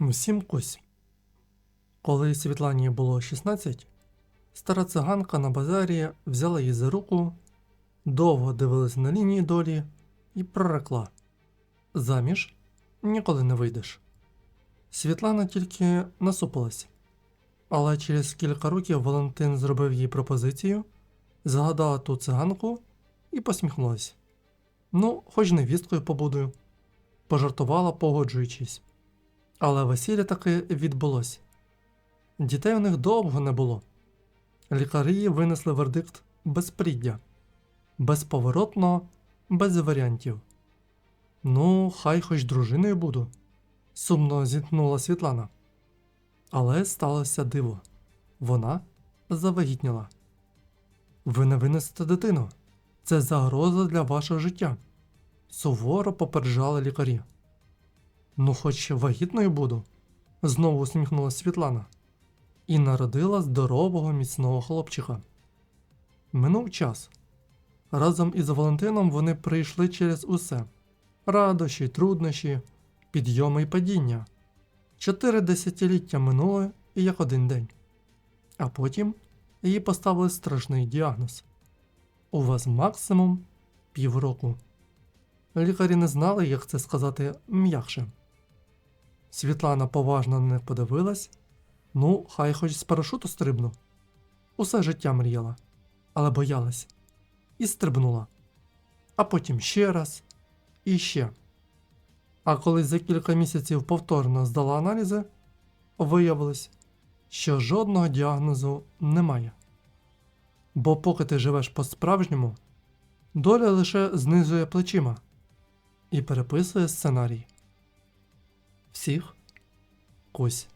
Всім. Коли Світлані було 16, стара циганка на базарі взяла її за руку, довго дивилась на лінії долі і прорекла: Заміж ніколи не вийдеш. Світлана тільки насупилась. Але через кілька років Валентин зробив їй пропозицію, згадала ту циганку і посміхнулась. Ну, хоч невісткою побудую, пожартувала, погоджуючись. Але весілля таки відбулось. Дітей у них довго не було. Лікарі винесли вердикт безпліддя. Безповоротно, без варіантів. Ну, хай хоч дружиною буду, сумно зітхнула Світлана. Але сталося диво. Вона завагітніла. Ви не винесете дитину. Це загроза для вашого життя. Суворо попереджали лікарі. Ну, хоч вагітною буду, знову усміхнулася Світлана. І народила здорового міцного хлопчика. Минув час. Разом із Валентином вони прийшли через усе: радощі, труднощі, підйоми і падіння. Чотири десятиліття минуло і як один день. А потім їй поставили страшний діагноз. У вас максимум півроку. Лікарі не знали, як це сказати м'якше. Світлана поважно на них подивилась. Ну, хай хоч з парашуту стрибну. Усе життя мріяла, але боялась. І стрибнула. А потім ще раз і ще. А коли за кілька місяців повторно здала аналізи, виявилось, що жодного діагнозу немає. Бо поки ти живеш по-справжньому, доля лише знизує плечима і переписує сценарій. Всіх кусь.